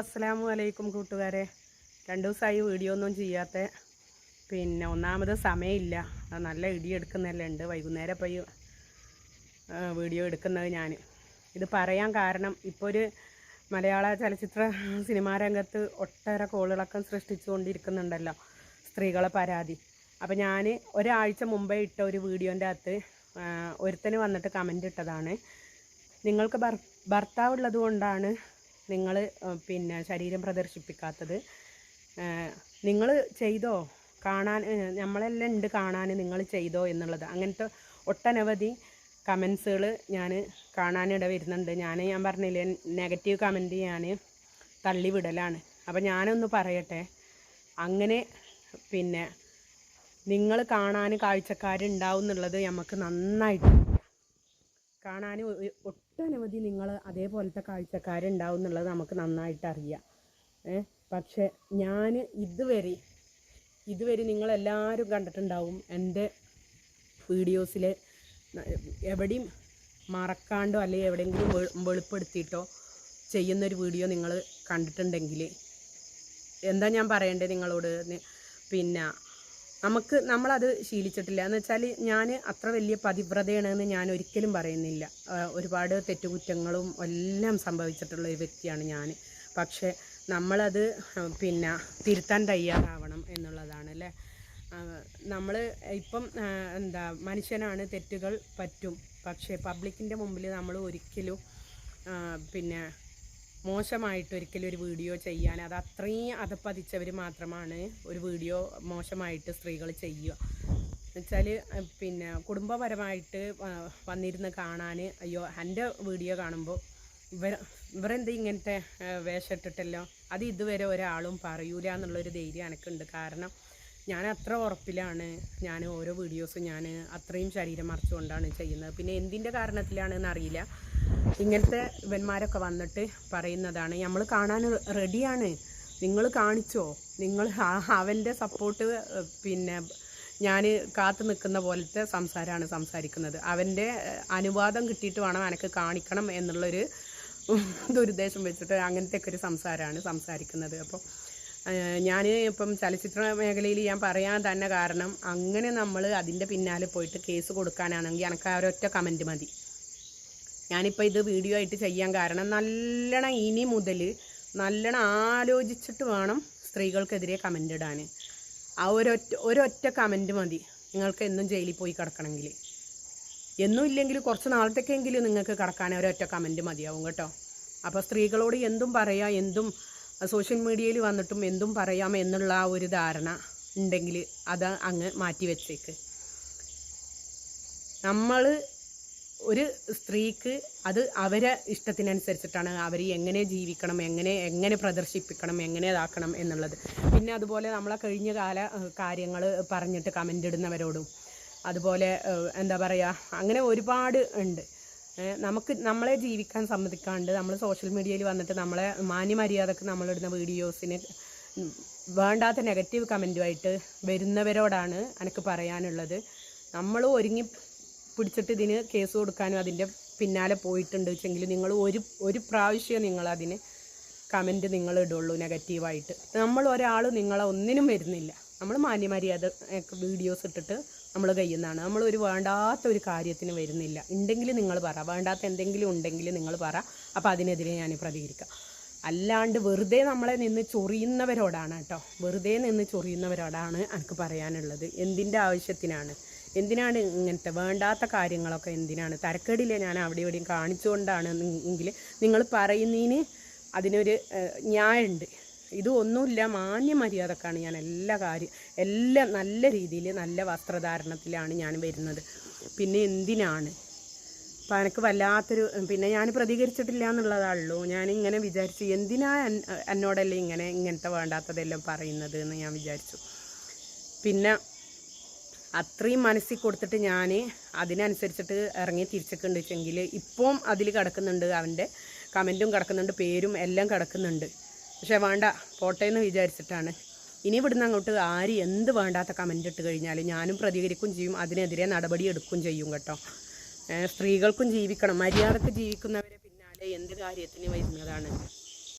അസ്സലാമു അലൈക്കും കൂട്ടുകാരെ. രണ്ട് ദിവസമായി വീഡിയോ ഒന്നും ചെയ്യാത്ത. പിന്നെ ഒന്നാമത് സമയമില്ല. നല്ല ഇടി എടുക്കുന്നതെല്ലാം ഉണ്ട്. വൈകുന്നേരം പോയി വീഡിയോ എടുക്കുന്നത് ഞാൻ ഇത് പറയാൻ കാരണം ഇപ്പോൾ ഒരു മലയാള ചലച്ചിത്ര സിനിമാ രംഗത്ത് ഒട്ടേറെ കോളുകളൊക്കെ സൃഷ്ടിച്ചുകൊണ്ടിരിക്കുന്നുണ്ടല്ലോ സ്ത്രീകളെ പരാതി. അപ്പോൾ ഞാൻ ഒരാഴ്ച മുമ്പേ ഇട്ട ഒരു വീഡിയോന്റെ അകത്ത് ഒരുത്തന് വന്നിട്ട് കമന്റ് ഇട്ടതാണ്. നിങ്ങൾക്ക് ഭർ ഭർത്താവ് ഉള്ളത് കൊണ്ടാണ് നിങ്ങൾ പിന്നെ ശരീരം പ്രദർശിപ്പിക്കാത്തത്. നിങ്ങൾ ചെയ്തോ? കാണാൻ നമ്മളെല്ലാം ഉണ്ട് കാണാൻ നിങ്ങൾ ചെയ്തോ എന്നുള്ളത്. അങ്ങനത്തെ ഒട്ടനവധി കമൻസുകൾ ഞാൻ കാണാനിട വരുന്നുണ്ട്. ഞാൻ ഞാൻ പറഞ്ഞില്ലേ നെഗറ്റീവ് കമന്റ് ഞാൻ തള്ളിവിടലാണ് അപ്പോൾ ഞാനൊന്ന് പറയട്ടെ. അങ്ങനെ പിന്നെ നിങ്ങൾ കാണാൻ കാഴ്ചക്കാരുണ്ടാവും എന്നുള്ളത് നമുക്ക് നന്നായിട്ട് കാണാൻ ഒട്ടനവധി നിങ്ങൾ അതേപോലത്തെ കാഴ്ചക്കാരുണ്ടാവും എന്നുള്ളത് നമുക്ക് നന്നായിട്ട് അറിയാം. ഏ? പക്ഷെ ഞാൻ ഇതുവരെ ഇതുവരെ നിങ്ങളെല്ലാവരും കണ്ടിട്ടുണ്ടാവും എന്റെ വീഡിയോസിൽ എവിടെയും മറക്കാണ്ടോ അല്ലെങ്കിൽ എവിടെയെങ്കിലും വെളിപ്പെടുത്തിയിട്ടോ ചെയ്യുന്നൊരു വീഡിയോ നിങ്ങൾ കണ്ടിട്ടുണ്ടെങ്കിൽ എന്താ ഞാൻ പറയേണ്ടത് നിങ്ങളോട്? പിന്നെ നമുക്ക് നമ്മളത് ശീലിച്ചിട്ടില്ല. എന്ന് വെച്ചാൽ ഞാൻ അത്ര വലിയ പതിവ്രതയാണെന്ന് ഞാൻ ഒരിക്കലും പറയുന്നില്ല. ഒരുപാട് തെറ്റുകുറ്റങ്ങളും എല്ലാം സംഭവിച്ചിട്ടുള്ള ഒരു വ്യക്തിയാണ് ഞാൻ പക്ഷേ നമ്മളത് പിന്നെ തിരുത്താൻ തയ്യാറാവണം എന്നുള്ളതാണ് അല്ലേ? നമ്മൾ ഇപ്പം എന്താ മനുഷ്യനാണ് തെറ്റുകൾ പറ്റും. പക്ഷേ പബ്ലിക്കിന്റെ മുമ്പിൽ നമ്മൾ ഒരിക്കലും പിന്നെ മോശമായിട്ട് ഒരിക്കലും ഒരു വീഡിയോ ചെയ്യാൻ അത് അത്രയും അതപ്പതിച്ചവർ മാത്രമാണ് ഒരു വീഡിയോ മോശമായിട്ട് സ്ത്രീകൾ ചെയ്യുക. എന്നുവെച്ചാൽ പിന്നെ കുടുംബപരമായിട്ട് വന്നിരുന്ന് കാണാൻ അയ്യോ എന്റെ വീഡിയോ കാണുമ്പോൾ ഇവർ ഇവരെന്ത് ഇങ്ങനത്തെ വേഷമിട്ടിട്ടല്ലോ? അത് ഇതുവരെ ഒരാളും പറയൂല എന്നുള്ളൊരു ധൈര്യം എനിക്കുണ്ട്. കാരണം ഞാൻ അത്ര ഉറപ്പിലാണ് ഞാൻ ഓരോ വീഡിയോസും ഞാൻ അത്രയും ശരീരം മറച്ചുകൊണ്ടാണ് ചെയ്യുന്നത്. പിന്നെ എന്തിന്റെ കാരണത്തിലാണെന്ന് അറിയില്ല ഇങ്ങനത്തെ ഇവന്മാരൊക്കെ വന്നിട്ട് പറയുന്നതാണ്. നമ്മൾ കാണാൻ റെഡിയാണ് നിങ്ങൾ കാണിച്ചോ. നിങ്ങൾ അവന്റെ സപ്പോർട്ട് പിന്നെ ഞാൻ കാത്തു നിൽക്കുന്ന പോലത്തെ സംസാരമാണ് സംസാരിക്കുന്നത്. അവന്റെ അനുവാദം കിട്ടിയിട്ട് വേണം എനിക്ക് കാണിക്കണം എന്നുള്ളൊരു ദുരുദ്ദേശം വെച്ചിട്ട് അങ്ങനത്തെ ഒക്കെ ഒരു സംസാരമാണ് സംസാരിക്കുന്നത്. അപ്പോൾ ഞാൻ ഇപ്പം ചലച്ചിത്ര മേഖലയിൽ ഞാൻ പറയാൻ തന്നെ കാരണം അങ്ങനെ നമ്മൾ അതിന്റെ പിന്നാലെ പോയിട്ട് കേസ് കൊടുക്കാനാണെങ്കിൽ എനിക്ക് ആ ഒരൊറ്റ കമന്റ് മതി. ഞാനിപ്പോൾ ഇത് വീഡിയോ ആയിട്ട് ചെയ്യാൻ കാരണം നല്ലോണം ഇനി മുതൽ നല്ലോണം ആലോചിച്ചിട്ട് വേണം സ്ത്രീകൾക്കെതിരെ കമന്റ് ഇടാൻ. ആ ഒരൊറ്റ ഒരൊറ്റ കമന്റ് മതി. നിങ്ങൾക്ക് എന്നും ജയിലിൽ പോയി കിടക്കണമെങ്കിൽ. എന്നും ഇല്ലെങ്കിൽ കുറച്ച് നാളത്തേക്കെങ്കിലും നിങ്ങൾക്ക് കിടക്കാൻ ഒരൊറ്റ കമന്റ് മതിയാവും കേട്ടോ. അപ്പോൾ സ്ത്രീകളോട് എന്തും പറയാം എന്തും സോഷ്യൽ മീഡിയയിൽ വന്നിട്ടും എന്തും പറയാം എന്നുള്ള ആ ഒരു ധാരണ ഉണ്ടെങ്കിൽ അത് അങ്ങ് മാറ്റി വെച്ചേക്ക്. നമ്മൾ ഒരു സ്ത്രീക്ക് അത് അവരെ ഇഷ്ടത്തിനനുസരിച്ചിട്ടാണ് അവർ എങ്ങനെ ജീവിക്കണം എങ്ങനെ എങ്ങനെ പ്രദർശിപ്പിക്കണം എങ്ങനെ ഇതാക്കണം എന്നുള്ളത്. പിന്നെ അതുപോലെ നമ്മളെ കഴിഞ്ഞ കാല കാര്യങ്ങൾ പറഞ്ഞിട്ട് കമന്റ് ഇടുന്നവരോടും അതുപോലെ എന്താ പറയുക അങ്ങനെ ഒരുപാട് ഉണ്ട്. നമുക്ക് നമ്മളെ ജീവിക്കാൻ സമ്മതിക്കാണ്ട് നമ്മൾ സോഷ്യൽ മീഡിയയിൽ വന്നിട്ട് നമ്മളെ മാന്യമര്യാദക്ക് നമ്മളിടുന്ന വീഡിയോസിന് വേണ്ടാത്ത നെഗറ്റീവ് കമന്റുമായിട്ട് വരുന്നവരോടാണ് എനിക്ക് പറയാനുള്ളത്. നമ്മൾ ഒരുങ്ങി പിടിച്ചിട്ട് ഇതിന് കേസ് കൊടുക്കാനും അതിന്റെ പിന്നാലെ പോയിട്ടുണ്ട്. വെച്ചെങ്കിൽ നിങ്ങൾ ഒരു ഒരു പ്രാവശ്യം നിങ്ങൾ അതിന് കമന്റ് നിങ്ങൾ ഇടുള്ളൂ നെഗറ്റീവായിട്ട്. നമ്മൾ ഒരാൾ നിങ്ങളെ ഒന്നിനും വരുന്നില്ല. നമ്മൾ മാന്യമര്യാദ വീഡിയോസ് ഇട്ടിട്ട് നമ്മൾ കഴിയുന്നതാണ് നമ്മൾ ഒരു വേണ്ടാത്ത ഒരു കാര്യത്തിന് വരുന്നില്ല. ഉണ്ടെങ്കിൽ നിങ്ങൾ പറ. വേണ്ടാത്ത എന്തെങ്കിലും ഉണ്ടെങ്കിൽ നിങ്ങൾ പറ. അപ്പോൾ അതിനെതിരെ ഞാൻ പ്രതികരിക്കാം. അല്ലാണ്ട് വെറുതെ നമ്മളെ നിന്ന് ചൊറിയുന്നവരോടാണ് കേട്ടോ. വെറുതെ നിന്ന് ചൊറിയുന്നവരോടാണ് എനിക്ക് പറയാനുള്ളത്. എന്തിന്റെ ആവശ്യത്തിനാണ്? എന്തിനാണ് ഇങ്ങനത്തെ വേണ്ടാത്ത കാര്യങ്ങളൊക്കെ എന്തിനാണ്? തരക്കേടില്ല ഞാൻ അവിടെ ഇവിടെയും കാണിച്ചുകൊണ്ടാണ് എങ്കിൽ നിങ്ങൾ പറയുന്നതിന് അതിനൊരു ന്യായമുണ്ട്. ഇത് ഒന്നുമില്ല മാന്യ മര്യാദക്കാണ് ഞാൻ എല്ലാ കാര്യം എല്ലാം നല്ല രീതിയിൽ നല്ല വസ്ത്രധാരണത്തിലാണ് ഞാൻ വരുന്നത്. പിന്നെ എന്തിനാണ്? അപ്പം എനിക്ക് വല്ലാത്തൊരു പിന്നെ ഞാൻ പ്രതികരിച്ചിട്ടില്ല എന്നുള്ളതാണല്ലോ. ഞാൻ ഇങ്ങനെ വിചാരിച്ചു എന്തിനാ എന്നോടല്ലേ ഇങ്ങനെ ഇങ്ങനത്തെ വേണ്ടാത്തതെല്ലാം പറയുന്നത് എന്ന് ഞാൻ വിചാരിച്ചു. പിന്നെ അത്രയും മനസ്സിൽ കൊടുത്തിട്ട് ഞാൻ അതിനനുസരിച്ചിട്ട് ഇറങ്ങി തിരിച്ചൊക്കെ വെച്ചെങ്കിൽ ഇപ്പം അതിൽ കിടക്കുന്നുണ്ട്. അവന്റെ കമന്റും കിടക്കുന്നുണ്ട്. പേരും എല്ലാം കിടക്കുന്നുണ്ട്. പക്ഷേ വേണ്ട പോട്ടെ എന്ന് വിചാരിച്ചിട്ടാണ്. ഇനി ഇവിടുന്ന് അങ്ങോട്ട് ആര് എന്ത് വേണ്ടാത്ത കമന്റ് ഇട്ട് കഴിഞ്ഞാൽ ഞാനും പ്രതികരിക്കും ചെയ്യും. അതിനെതിരെ നടപടി എടുക്കും ചെയ്യും കേട്ടോ. സ്ത്രീകൾക്കും ജീവിക്കണം. മര്യാദയ്ക്ക് ജീവിക്കുന്നവരെ പിന്നാലെ എന്ത് കാര്യത്തിന് വരുന്നതാണ്?